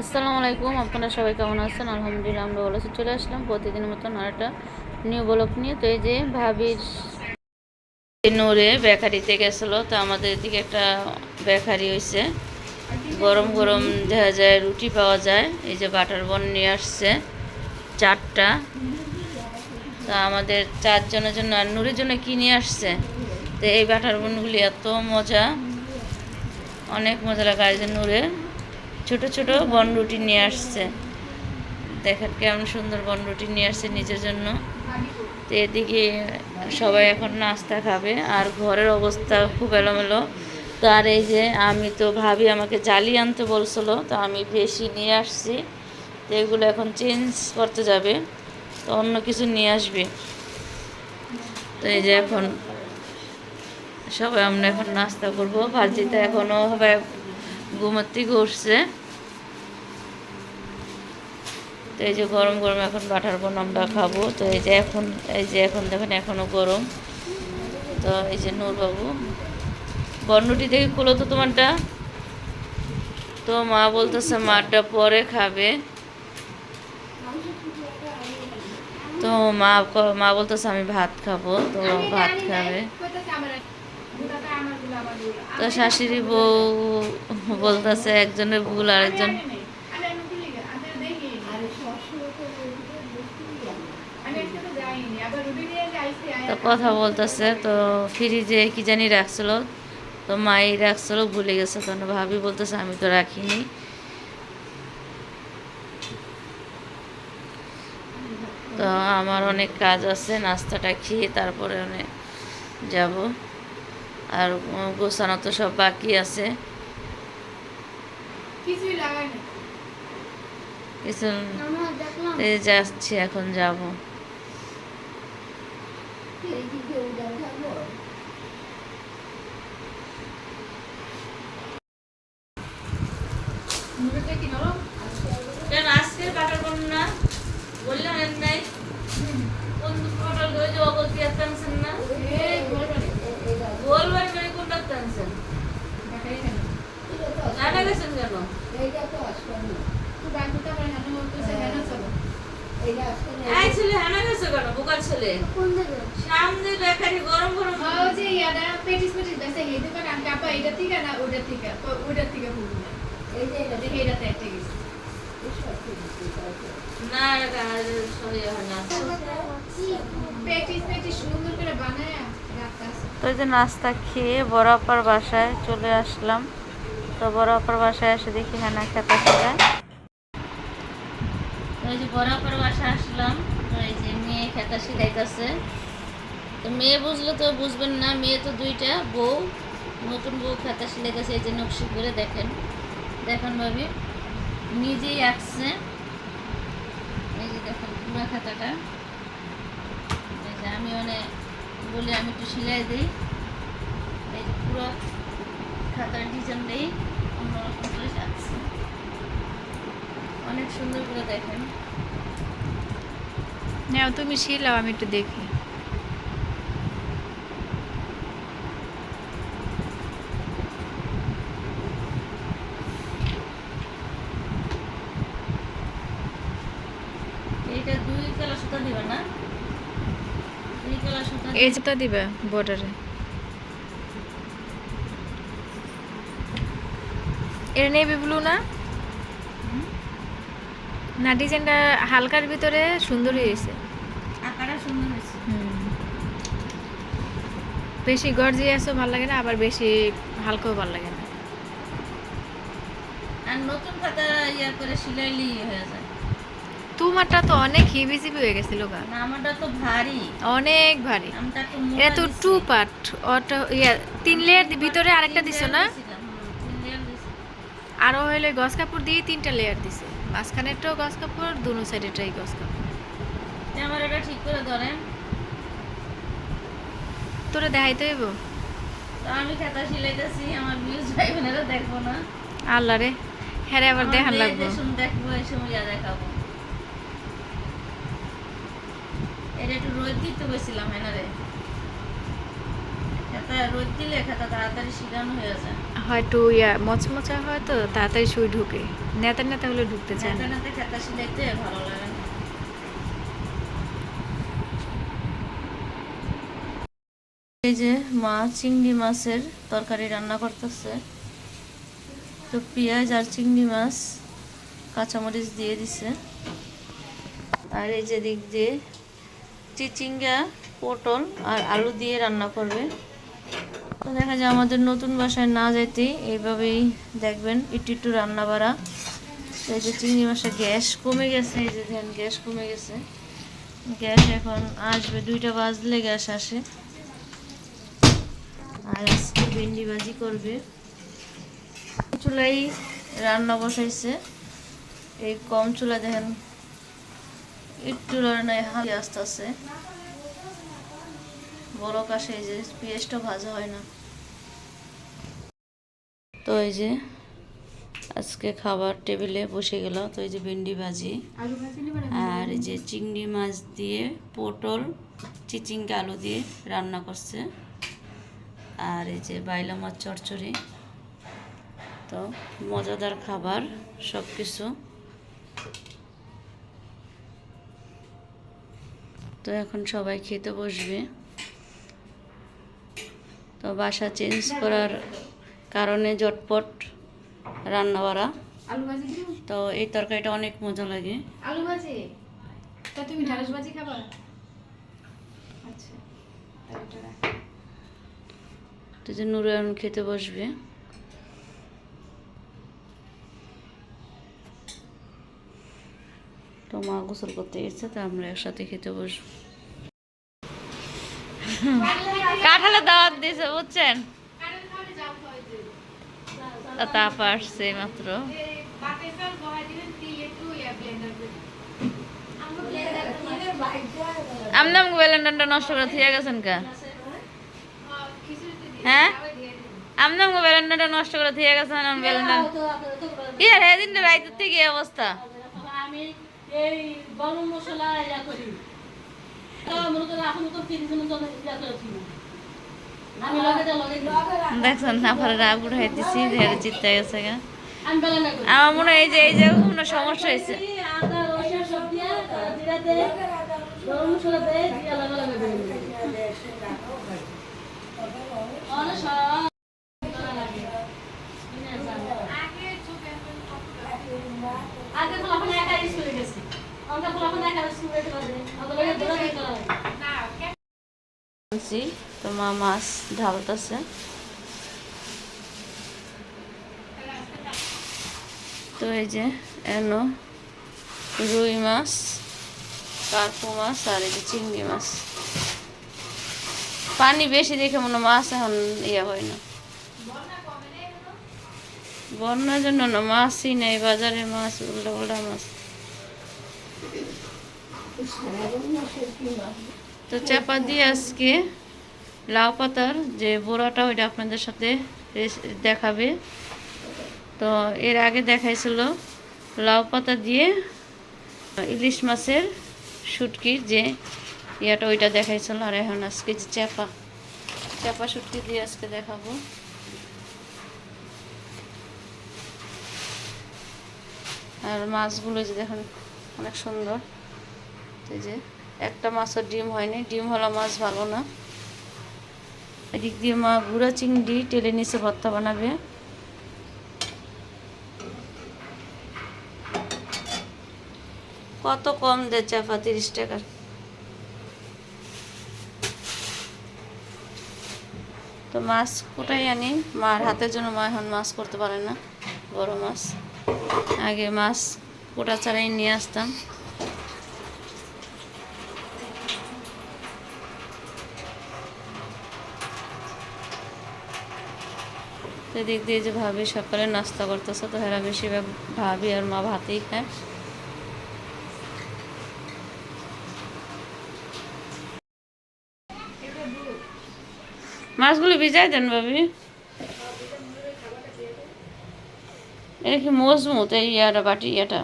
আসসালামু আলাইকুম, আপনারা সবাই কেমন আছেন? আলহামদুলিল্লাহ, আমরা ভালো আছি। চলে আসলাম প্রতিদিনের মতন আর একটা নিউ ব্লক নিয়ে। তো এই যে ভাবির নূরে বেকারিতে গেছিল, তো আমাদের এদিকে একটা বেকারি হয়েছে গরম গরম দেখা যায় রুটি পাওয়া যায়। এই যে বাটার বন নিয়ে আসছে, চারটা। তা আমাদের চারজনের জন্য আর নূরের জন্য কি নিয়ে আসছে? তো এই বাটার বনগুলি এত মজা, অনেক মজা লাগে এই যে নূরে। ছোট ছোট বন রুটি নিয়ে আসছে। দেখেন কেমন সুন্দর বন রুটি নিয়ে আসছে নিজের জন্য। তো এদিকে সবাই এখন নাস্তা খাবে আর ঘরের অবস্থা খুব এলোমেলো। তো আর এই যে আমি তো ভাবি আমাকে জালি আনতে বলছিল, তো আমি বেশি নিয়ে আসছি। তো এগুলো এখন চেঞ্জ করতে যাবে, তো অন্য কিছু নিয়ে আসবে। তো এই যে এখন সবাই আমরা এখন নাস্তা করব। ভাজিটা এখনও থেকে উঠছে তো এই যে গরম গরম এখন বাটার বোন আমরা খাব। তো এই যে এখন, এই যে এখন দেখেন এখনও গরম। তো এই যে নূরবাবু, বর্ণটি দেখে খুলো তো তোমারটা। তো মা বলতেছে মারটা পরে খাবে। তো মা মা বলতেছে, আমি ভাত খাব। তো ভাত খাবে। তো শাশুড়ি বউ বলতেছে, একজনের ভুল, আরেকজন। তো কথা বলতেছে, তো ফ্রিজে কি জানি রাখছিল, তো মাই রাখছিল, ভুলে গেছে কারণ ভাবি বলতেছে, আমি তো রাখিনি। তো আমার অনেক কাজ আছে, নাস্তাটা খেয়ে তারপরে অনেক যাব। আর গোছানো তো সব বাকি আছে। কিছু যাচ্ছি এখন যাব। কেন আজকের বললাম এর নাই। কোন দিয়ে টানছেন না এই গোলবাড়ি গোল বাড়ি মানে বাটাই কেন জানা গেছেন কেন হানো তো থেকে না হয় পেটিস পেটিস সুন্দর করে বানায় তো যে নাস্তা খেয়ে বরাপার বাসায় চলে আসলাম। তো বরাপার বাসায় এসে দেখি হ্যাঁ খেতে খেতে তো এই যে বরাপার বাসায় আসলাম। এই যে মেয়ে খেতা শিখাইতেছে। তো মেয়ে বুঝলে তো বুঝবেন না, মেয়ে তো দুইটা বউ। নতুন বউ খেতা শিখাইতেছে, এই যে নকশি করে দেখেন। দেখেন ভাবি, নিজেই আঁকছে। এই যে দেখেন পুরো খাতাটা। আমি মানে বলে আমি একটু সেলাই দিই। এই পুরো খাতার ডিজাইন দিই। অন্যরকম করে যাচ্ছে। অনেক সুন্দর করে দেখেন। তুমি শিলাও, আমি একটু দেখি এইটা দুই কালার সুতা দিবে না দুই কালার সুতা এই যেটা দিবে বর্ডারে এটা নেভি ব্লু না? না ডিজাইনটা হালকার ভিতরে সুন্দর হয়েছে। আকারটা সুন্দর হয়েছে। বেশি গর্জিয়াসও ভালো লাগে না আবার বেশি হালকাও ভালো লাগে না। আর নতুন খাতা ইয়া করে সিলাইলি হয়ে যায়। তোমারটা তো অনেক জিবি হয়ে গেছিল গা। আমারটা তো ভারী। অনেক ভারী। এটা তো টু পার্ট ওটা ইয়া তিন লেয়ার ভিতরে আরেকটা দিছো না? আরও হইলে গস কাপড় দিয়ে তিনটা লেয়ার দিছে। মাঝখানেরটাও গস কাপড় দুনো সাইডেরটাই গস কাপড়। আমার এটা ঠিক করে ধরেন। তোরা দেখাইতে হইব? তো আমি খাতা সিলাইতেছি আমার ভিউজ ভাই বোনেরা দেখব না। আল্লাহ রে হ্যাঁ আবার দেখান লাগবে। দেখব এই সময় দেখাবো। এটা একটু রোদ দিতে বসছিলাম হ্যাঁ রে খেতে রোদ দিলে খেতে তাড়াতাড়ি হয়ে যায়। হয়তো ইয়া মচমচা হয় তো তাড়াতাড়ি সুই ঢুকে। নেতা নেতা হলে ঢুকতে চায় খেতে না। নাতে খেতে ভালো লাগে এই যে মা চিংড়ি মাছের তরকারি রান্না করতেছে। তো পেঁয়াজ আর চিংড়ি মাছ কাঁচামরিচ দিয়ে দিছে। আর এই যে দিক দিয়ে চিচিঙ্গা পটল আর আলু দিয়ে রান্না করবে। তো দেখা যায় আমাদের নতুন বাসায় না যেতেই এইভাবেই দেখবেন একটু একটু রান্না বাড়া এই যে চিংড়ি মাছের গ্যাস কমে গেছে, এই যে দেখেন গ্যাস কমে গেছে। গ্যাস এখন আসবে দুইটা বাজলে গ্যাস আসে। আর আজকে ভেন্ডি ভাজি করবে। চুলাই রান্না বসাইছে। এই কম চুলা দেখেন একটু হালি আসতেছে বড় কাশে এই যে পেঁয়াজটা ভাজা হয় না। তো এই যে আজকে খাবার টেবিলে বসে গেল, তো এই যে ভেন্ডি ভাজি। আর এই যে চিংড়ি মাছ দিয়ে পটল, চিচিঙ্গা আলু দিয়ে রান্না করছে। আর এই যে বাইলা মাছ চচ্চড়ি তো মজাদার খাবার সব কিছু তো এখন সবাই খেতে বসবে। তো বাসা চেঞ্জ করার কারণে ঝটপট রান্না করা তো এই তরকারিটা অনেক মজা লাগে। আলু ভাজি? তা তুমি ঢ্যাঁড়স ভাজি খাবা? আচ্ছা। তো যে নুরায়ন খেতে বসবে। তো মা গোসল করতে গেছে, তো আমরা একসাথে খেতে বসবো কাঁঠালে দাওয়াত দিয়েছে, বুঝছেন। তাপ আসছে মাত্র আমনাম ব্যালেন্ডারটা নষ্ট করে থিয়ে গেছেন কা হ্যাঁ। আমনাম ব্যালেন্ডারটা নষ্ট করে থিয়ে গেছেন ব্যালেন্ডার কি আর এদিন রাইতের থেকে অবস্থা এই গরম মশলা ইয়া করি। মনে এখন তো ইয়া করেছি দেখছেন না রাগ উঠাই ধেরে চিত্তে গেছে গা। আমি বেলা না করি। আমার মনে হয় এই যে এই যে কোনো সমস্যা হয়েছে রসুন সব দিয়ে জিরা দে গরম মশলা দে দিয়ে লাগা লাগা দিয়ে অনেক সব আগে চোখে এখন আগে তো এখন একা স্কুলে গেছি আমরা তো এখন একা স্কুলে যেতে পারি আমাদের লগে দৌড়া দিতে হয় না কে- আনছি তো মা মাছ ঢালতেছে। তো এই যে এনো রুই মাছ কার্পু মাছ আর এই যে চিংড়ি মাছ। পানি বেশি দেখে মনে মাছ এখন ইয়ে হয় না। বন্যার জন্য না মাছই নেই বাজারে মাছ উল্টা উল্টা মাছ। তো চাপা দিয়ে আজকে লাউ পাতার যে বড়াটা, ওইটা আপনাদের সাথে দেখাবে। তো এর আগে দেখাইছিল লাউ পাতা দিয়ে ইলিশ মাছের শুটকির যে ইয়াটা ওইটা দেখাইছিল। আর এখন আজকে যে চাপা চাপা শুটকি দিয়ে আজকে দেখাবো। আর মাছগুলো যে দেখেন অনেক সুন্দর। এই যে, একটা মাছের ডিম হয়নি। ডিম হলো মাছ ভালো না। এদিক দিয়ে মা গুঁড়া চিংড়ি টেলে নিচে ভর্তা বানাবে। কত কম দে চাপা, তিরিশ টাকার। তো মাছ কোটাই আনি? মার হাতের জন্য মা এখন মাছ করতে পারে না, বড় মাছ। আগে মাছ কোটা ছাড়াই নিয়ে আসতাম। তো এদিক দিয়ে যে ভাবি সকালে নাস্তা করতেছে, তো হেরা বেশিরভাগ ভাবি আর মা ভাতেই খায়। মাছগুলো ভিজাই দেন ভাবি। এটা কি মজবুত, এই ইয়াটা, বাটি ইয়াটা?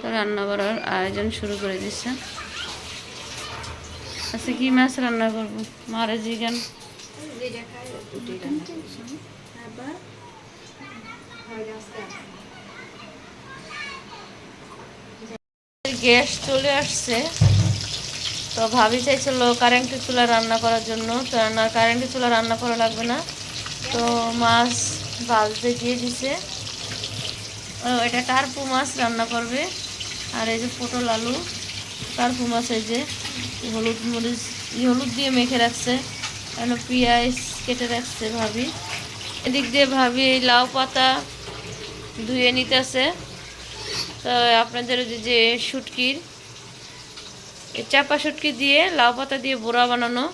তো রান্না করার আয়োজন শুরু করে দিচ্ছে আচ্ছা কি মাছ রান্না করব? মারে জিগান গ্যাস চলে আসছে। তো ভাবি চাইছিল কারেন্টের চুলা রান্না করার জন্য, তো না কারেন্টের চুলা রান্না করা লাগবে না। তো মাছ ভাজতে দিয়ে দিছে। এটা টারপু মাছ রান্না করবে। আর এই যে পটল আলু, টারপু মাছ এই যে হলুদ মরিচ হলুদ দিয়ে মেখে রাখছে। এখানে পেঁয়াজ কেটে রাখছে ভাবি। এদিক দিয়ে ভাবি এই লাউ পাতা ধুয়ে নিতেছে। তো আপনাদের যে শুটকির চাপা শুটকি দিয়ে, লাউ পাতা দিয়ে বোড়া বানানো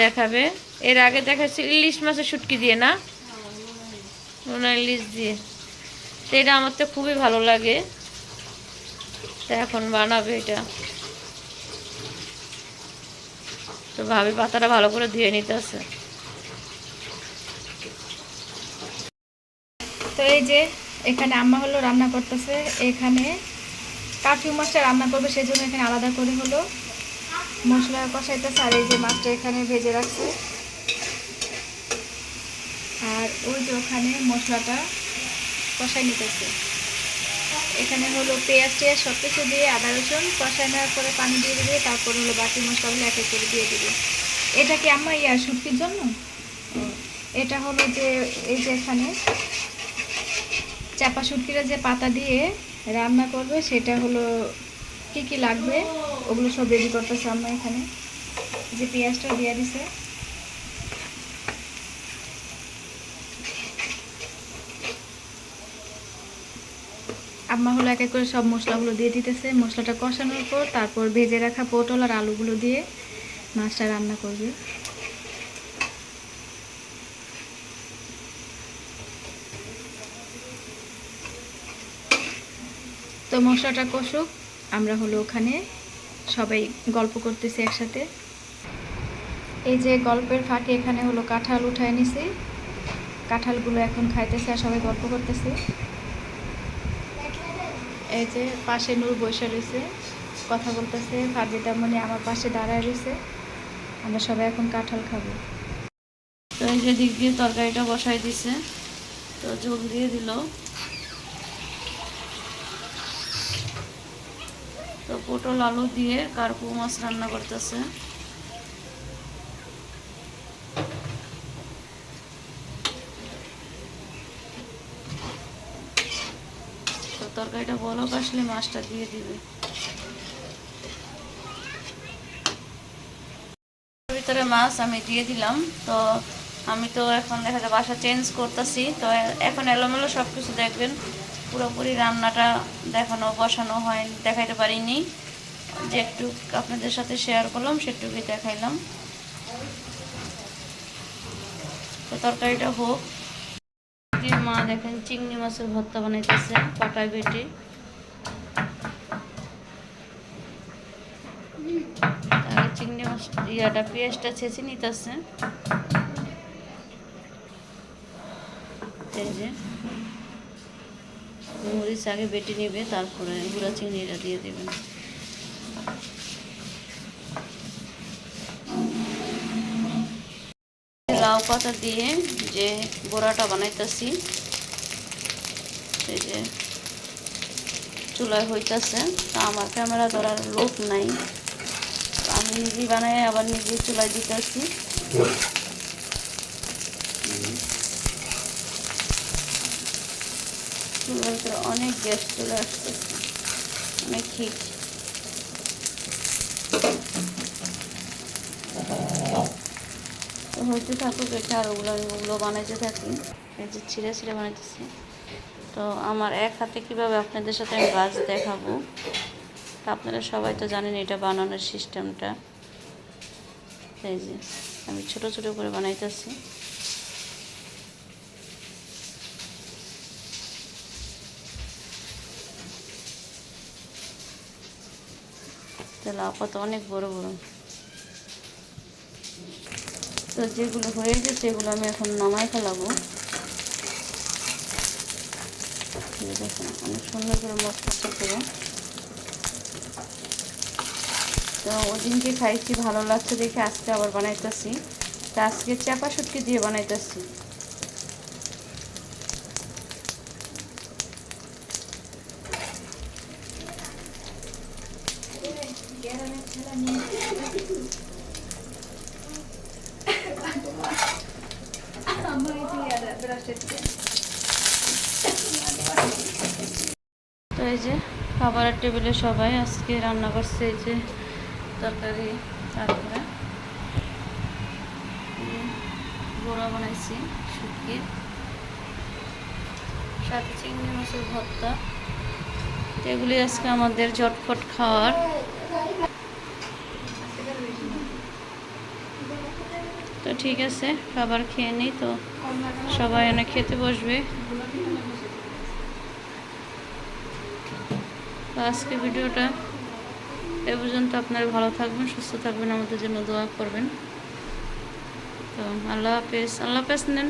দেখাবে। এর আগে দেখাচ্ছি ইলিশ মাছের শুটকি দিয়ে, না? নোনা ইলিশ দিয়ে। তো এটা আমার তো খুবই ভালো লাগে। তো এখন বানাবে এটা। তো ভাবি পাতাটা ভালো করে ধুয়ে নিতে আছে তো এই যে এখানে আম্মা হলো রান্না করতেছে, এখানে কাঠি মাছটা রান্না করবে সেই জন্য এখানে আলাদা করে হলো। মশলা কষাইতেছে, আর এই যে মাছটা এখানে ভেজে রাখছে। আর ওই যে ওখানে মশলাটা কষাই নিতেছে। এখানে হলো পেঁয়াজ টেয়াজ সব কিছু দিয়ে আদা রসুন কষাই নেওয়ার পরে পানি দিয়ে দিবে, তারপর হলো বাকি মশলাগুলো এক এক করে দিয়ে দিবে। এটা কি আম্মা ইয়া শুটকির জন্য? এটা হলো যে, এই যে এখানে চাপা শুটকিরা যে পাতা দিয়ে রান্না করবে, সেটা হলো কি কি লাগবে, ওগুলো সব রেডি করতেছে আমরা এখানে। যে পেঁয়াজটা দিয়ে দিছে। আম্মা হলো এক এক করে সব মশলাগুলো দিয়ে দিতেছে। মশলাটা কষানোর পর তারপর ভেজে রাখা পটল আর আলুগুলো দিয়ে মাছটা রান্না করবে। তো মশলাটা কষুক, আমরা হলো ওখানে সবাই গল্প করতেছি একসাথে। এই যে গল্পের ফাঁকে এখানে হলো কাঁঠাল উঠায় নিছি। কাঁঠালগুলো এখন খাইতেছে আর সবাই গল্প করতেছে। এই যে পাশে নূর বসে রয়েছে, কথা বলতেছে। ফারবিতা মনে আমার পাশে দাঁড়ায় রয়েছে। আমরা সবাই এখন কাঁঠাল খাব। তো এই যে দিক দিয়ে তরকারিটা বসাই দিছে, তো জল দিয়ে দিল। তো পটল, আলু দিয়ে কার্পু মাছ রান্না করতেছে। তো তরকারিটা বলক আসলে মাছটা দিয়ে দিবে। ভিতরে মাছ আমি দিয়ে দিলাম, তো আমি তো এখন দেখা যায় বাসা চেঞ্জ করতেছি, তো এখন এলোমেলো সব কিছু দেখবেন। পুরোপুরি রান্নাটা দেখানো, বসানো হয়, দেখাইতে পারিনি। যে একটু আপনাদের সাথে শেয়ার করলাম, সেটুকুই দেখাইলাম। তো তরকারিটা হোক। মা, দেখেন চিংড়ি মাছের ভর্তা বানাইতেছে পাটায় বেটে? তাহলে চিংড়ি মাছ, ইয়াটা পেঁয়াজটা ছেঁচে নিতেছে। এই যে। মরিচ আগে বেটে নেবে, তারপরে গুঁড়া চিংড়িটা দিয়ে দেবেন। লাউ পাতা দিয়ে যে বড়াটা বানাইতেছি, এই যে চুলায় হইতাছে, তা আমার ক্যামেরা ধরার লোক নাই। আমি নিজেই বানাই আবার নিজেই চুলায় দিতেছি। চুলার ভিতরে অনেক গ্যাস চলে আসতেছে অনেক হিট হইতে থাকুক, এটা আর ওগুলো আমি ওগুলো বানাইতে থাকি। এই যে ছিঁড়ে ছিঁড়ে বানাইতেছি। তো আমার এক হাতে কীভাবে আপনাদের সাথে আমি গাছ দেখাবো, তা আপনারা সবাই তো জানেন এটা বানানোর সিস্টেমটা। এই যে, আমি ছোট ছোট করে বানাইতেছি। তাহলে আপাতত অনেক বড় বড়। তো যেগুলো হয়ে গেছে আমি এখন নামাই ফেলাবো। অনেক সুন্দর করে মশলা করব তো ওদিনকে খাইছি, ভালো লাগছে দেখে আজকে আবার বানাইতেছি। তো আজকে চাপা শুটকি দিয়ে বানাইতেছি। তো এই যে খাবারের টেবিলে সবাই আজকে রান্না করছে, এই যে তরকারি, তারপরে বড়া বানাইছি শুটকির সাথে চিংড়ি মাছের ভর্তা। এগুলি আজকে আমাদের ঝটফট খাওয়ার। তো ঠিক আছে, খাবার খেয়ে নিই তো। সবাই অনেক খেতে বসবে। আজকে ভিডিওটা এ পর্যন্ত। আপনারা ভালো থাকবেন, সুস্থ থাকবেন, আমাদের জন্য দোয়া করবেন। তো আল্লাহ হাফেজ। আল্লাহ হাফেজ নেন।